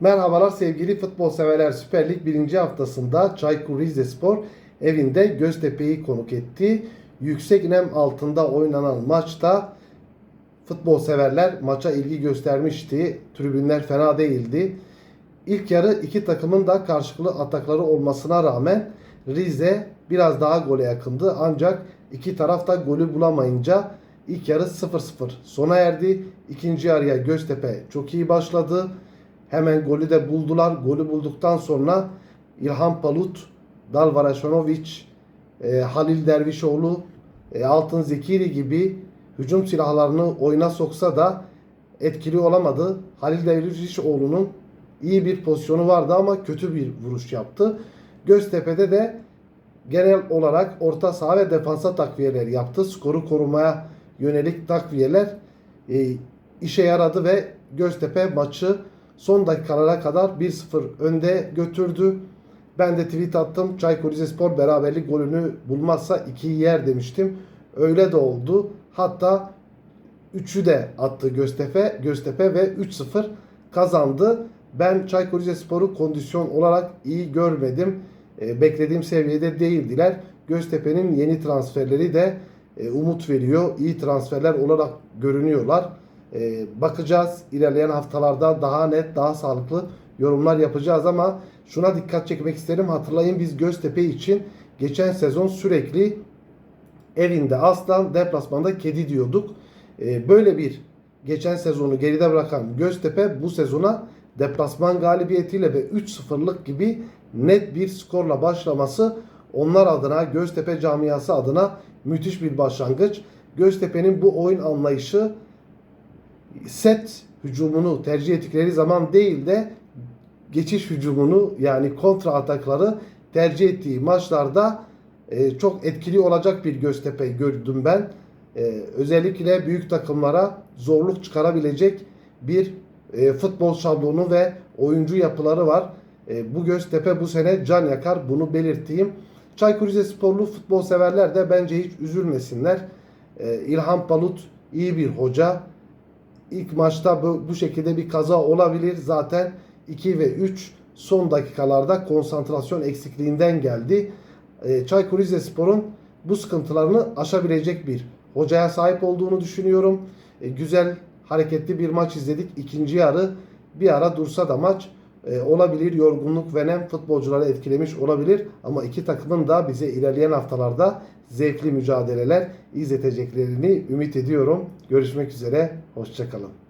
Merhabalar sevgili futbol severler. Süper Lig 1. haftasında Çaykur Rizespor evinde Göztepe'yi konuk etti. Yüksek inem altında oynanan maçta futbol severler maça ilgi göstermişti. Tribünler fena değildi. İlk yarı iki takımın da karşılıklı atakları olmasına rağmen Rize biraz daha gole yakındı. Ancak iki taraf da golü bulamayınca ilk yarı 0-0 sona erdi. İkinci yarıya Göztepe çok iyi başladı. Hemen golü de buldular. Golü bulduktan sonra İlhan Palut, Dalvaraşonovic, e, Halil Dervişoğlu, e, Altın Zekiri gibi hücum silahlarını oyuna soksa da etkili olamadı. Halil Dervişoğlu'nun iyi bir pozisyonu vardı ama kötü bir vuruş yaptı. Göztepe'de de genel olarak orta saha ve defansa takviyeler yaptı. Skoru korumaya yönelik takviyeler e, işe yaradı ve Göztepe maçı son dakikalara kadar 1-0 önde götürdü. Ben de tweet attım. Çaykur Rizespor beraberlik golünü bulmazsa 2'yi yer demiştim. Öyle de oldu. Hatta 3'ü de attı Göztepe, Göztepe ve 3-0 kazandı. Ben Çaykur Rizespor'u kondisyon olarak iyi görmedim. E, beklediğim seviyede değildiler. Göztepe'nin yeni transferleri de e, umut veriyor. İyi transferler olarak görünüyorlar. E, bakacağız ilerleyen haftalarda daha net, daha sağlıklı yorumlar yapacağız ama şuna dikkat çekmek isterim. Hatırlayın biz Göztepe için geçen sezon sürekli evinde aslan, deplasmanda kedi diyorduk. E, böyle bir geçen sezonu geride bırakan Göztepe bu sezona deplasman galibiyetiyle ve 3-0'lık gibi net bir skorla başlaması onlar adına Göztepe camiası adına müthiş bir başlangıç. Göztepe'nin bu oyun anlayışı set hücumunu tercih ettikleri zaman değil de geçiş hücumunu yani kontra atakları tercih ettiği maçlarda e, çok etkili olacak bir Göztepe gördüm ben. E, özellikle büyük takımlara zorluk çıkarabilecek bir e, futbol şablonu ve oyuncu yapıları var. E, bu Göztepe bu sene can yakar bunu belirteyim. Çaykur Rizesporlu futbol severler de bence hiç üzülmesinler. E, İlhan Palut iyi bir hoca. İlk maçta bu, bu şekilde bir kaza olabilir. Zaten 2 ve 3 son dakikalarda konsantrasyon eksikliğinden geldi. E, Çaykur Rizespor'un bu sıkıntılarını aşabilecek bir hocaya sahip olduğunu düşünüyorum. E, güzel hareketli bir maç izledik. İkinci yarı bir ara dursa da maç e, olabilir. Yorgunluk ve nem futbolcuları etkilemiş olabilir. Ama iki takımın da bize ilerleyen haftalarda zevkli mücadeleler izleteceklerini ümit ediyorum. Görüşmek üzere. Hoşçakalın.